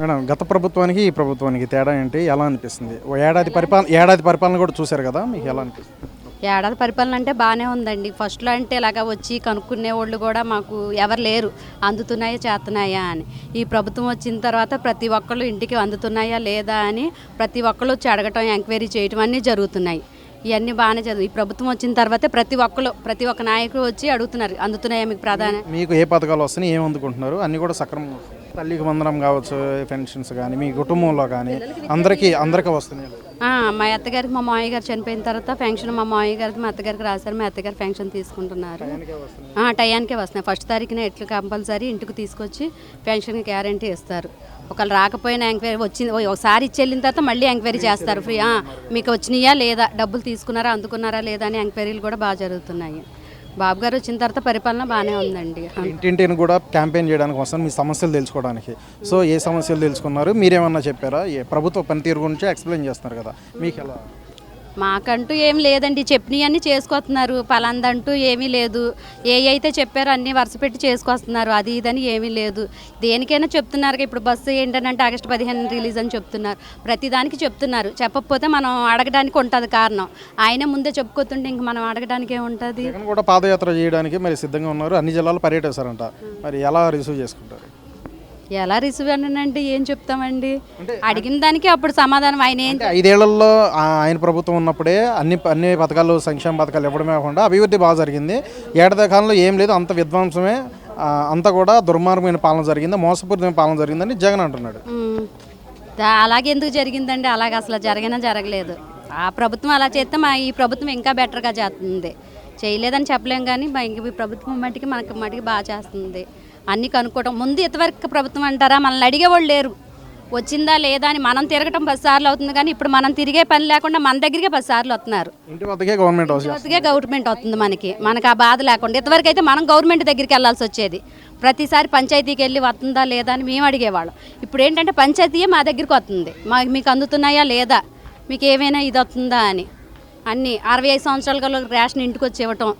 Madam గత ప్రభుత్వానికి ఈ ప్రభుత్వానికి తేడా ఏంటి? ఎలా అనిపిస్తుంది? ఓ ఏడాది పరిపాలన ఏడాది పరిపాలన కూడా చూశారు కదా? మీకు ఎలా అనిపిస్తుంది? ఏడాది పరిపాలన అంటే బాగానే ఉందండి. ఫస్ట్లో అంటే ఇలాగ వచ్చి కనుక్కునే వాళ్ళు కూడా మాకు ఎవరు లేరు. అందుతున్నాయా చేస్తున్నాయా అని. ఈ ప్రభుత్వం వచ్చిన తర్వాత ప్రతి ఒక్కళ్ళు ఇంటికి అందుతున్నాయా లేదా అని ప్రతి ఒక్కళ్ళు వచ్చి అడగటం ఎంక్వైరీ చేయటం అన్నీ జరుగుతున్నాయి. ఇవన్నీ బాగానే చదువు ఈ ప్రభుత్వం వచ్చిన తర్వాతే ప్రతి ఒక్కళ్ళు ప్రతి ఒక్క నాయకుడు వచ్చి అడుగుతున్నారు. అందుతున్నాయా మీకు ప్రధాన మీకు ఏ పథకాలు వస్తున్నాయి ఏం అందుకుంటున్నారు? అన్నీ కూడా సక్రమంగా వస్తున్నాయి. తల్లికి వందనం కావచ్చు పెన్షన్స్ కానీ మీ కుటుంబంలో కానీ అందరికీ అందరికీ వస్తున్నాయి. మా అత్తగారికి మా మామయ్య గారు చనిపోయిన తర్వాత పెన్షన్ మా మామయ్య గారికి మా అత్తగారికి రాశారు. మా అత్తగారు పెన్షన్ తీసుకుంటున్నారు. టయానికే వస్తున్నాయి. ఫస్ట్ తారీఖున ఎట్లు కంపల్సరీ ఇంటికి తీసుకొచ్చి పెన్షన్ గ్యారంటీ ఇస్తారు. ఒకళ్ళు రాకపోయినా ఎంక్వైరీ వచ్చింది ఒకసారి ఇచ్చి వెళ్ళిన తర్వాత మళ్ళీ ఎంక్వైరీ చేస్తారు. ఫ్రీ మీకు వచ్చినాయా లేదా? డబ్బులు తీసుకున్నారా అందుకున్నారా లేదా అని ఎంక్వైరీలు కూడా బాగా జరుగుతున్నాయి. బాబు గారు వచ్చిన తర్వాత పరిపాలన బాగానే ఉందండి. ఇంటింటిని కూడా క్యాంపెయిన్ చేయడానికి వస్తాను మీ సమస్యలు తెలుసుకోవడానికి. సో ఏ సమస్యలు తెలుసుకున్నారు? మీరేమన్నా చెప్పారా? ఏ ప్రభుత్వ పనితీరు గురించి ఎక్స్ప్లెయిన్ చేస్తున్నారు కదా. మీకు ఎలా మాకంటూ ఏం లేదండి. చెప్పినవన్నీ చేసుకొస్తున్నారు. పలాందంటూ ఏమీ లేదు. ఏ అయితే చెప్పారో అన్నీ వరుస పెట్టి చేసుకొస్తున్నారు. అది ఇదని ఏమీ లేదు. దేనికైనా చెప్తున్నారు. ఇప్పుడు బస్సు ఏంటంటే ఆగస్టు పదిహేను రిలీజ్ అని చెప్తున్నారు. ప్రతిదానికి చెప్తున్నారు. చెప్పకపోతే మనం అడగడానికి ఉంటుంది కారణం. ఆయనే ముందే చెప్పుకోతుంటే ఇంక మనం అడగడానికి ఏముంటుంది? కూడా పాదయాత్ర చేయడానికి మరి సిద్ధంగా ఉన్నారు. అన్ని జిల్లాలు పర్యటిస్తారంట. మరి ఎలా రిసీవ్ చేసుకుంటారు? ఎలా రిసీవ్ అంటే ఏం చెప్తామండి? అడిగిన దానికి అప్పుడు సమాధానం ఆయన ఏం ఐదేళ్ళలో ఆయన ప్రభుత్వం ఉన్నప్పుడే అన్ని అన్ని పథకాలు సంక్షేమ పథకాలు ఇవ్వడమే కాకుండా అభివృద్ధి బాగా జరిగింది. ఏడాది కాలంలో ఏం లేదు అంత విధ్వంసమే అంతా కూడా దుర్మార్గమైన పాలన జరిగింది మోసపూరితమైన పాలన జరిగిందని జగన్ అంటున్నాడు. అలాగే ఎందుకు జరిగిందండి? అలాగే అసలు జరిగినా జరగలేదు. ఆ ప్రభుత్వం అలా చేస్తే మా ఈ ప్రభుత్వం ఇంకా బెటర్గా చేస్తుంది. చేయలేదని చెప్పలేం కానీ మా ఇంక ఈ ప్రభుత్వం మట్టికి మనకి మట్టికి బాగా చేస్తుంది. అన్నీ కనుక్కోవడం ముందు ఇంతవరకు ప్రభుత్వం అంటారా? మనల్ని అడిగేవాళ్ళు లేరు. వచ్చిందా లేదా అని మనం తిరగటం పది సార్లు అవుతుంది కానీ ఇప్పుడు మనం తిరిగే పని లేకుండా మన దగ్గరికే పది సార్లు వస్తున్నారు. ఇంటి వద్దకే గవర్నమెంట్ వస్తుంది మనకి. మనకు ఆ బాధ లేకుండా. ఇంతవరకు అయితే మనం గవర్నమెంట్ దగ్గరికి వెళ్ళాల్సి వచ్చేది. ప్రతిసారి పంచాయతీకి వెళ్ళి వస్తుందా లేదా అని మేము అడిగేవాళ్ళం. ఇప్పుడు ఏంటంటే పంచాయతీయే మా దగ్గరికి వస్తుంది. మా మీకు అందుతున్నాయా లేదా? మీకు ఏమైనా ఇది వస్తుందా అని. అన్నీ అరవై ఐదు సంవత్సరాల రేషన్ ఇంటికి వచ్చి ఇవ్వటం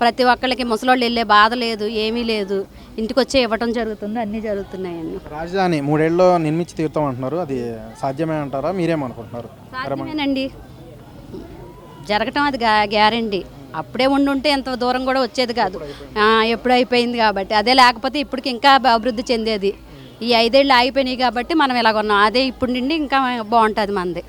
ప్రతి ఒక్కళ్ళకి ముసలోళ్ళు వెళ్ళే బాధ లేదు ఏమీ లేదు. ఇంటికి వచ్చి ఇవ్వటం జరుగుతుంది అన్నీ జరుగుతున్నాయండి రాజధాని మూడేళ్ళలో నిర్మించి తీరుతాం అంటున్నారు. అది సాధ్యమే అంటారా? మీరేమనుకుంటున్నారు? సాధ్యమేనండి. జరగటం అది గ్యారంటీ. అప్పుడే ఉండుంటే ఎంత దూరం కూడా వచ్చేది కాదు. ఎప్పుడు అయిపోయింది కాబట్టి. అదే లేకపోతే ఇప్పటికి ఇంకా అభివృద్ధి చెందేది. ఈ ఐదేళ్ళు ఆగిపోయినాయి కాబట్టి మనం ఇలాగ ఉన్నాం అదే ఇప్పుడు నుండి ఇంకా బాగుంటుంది మనది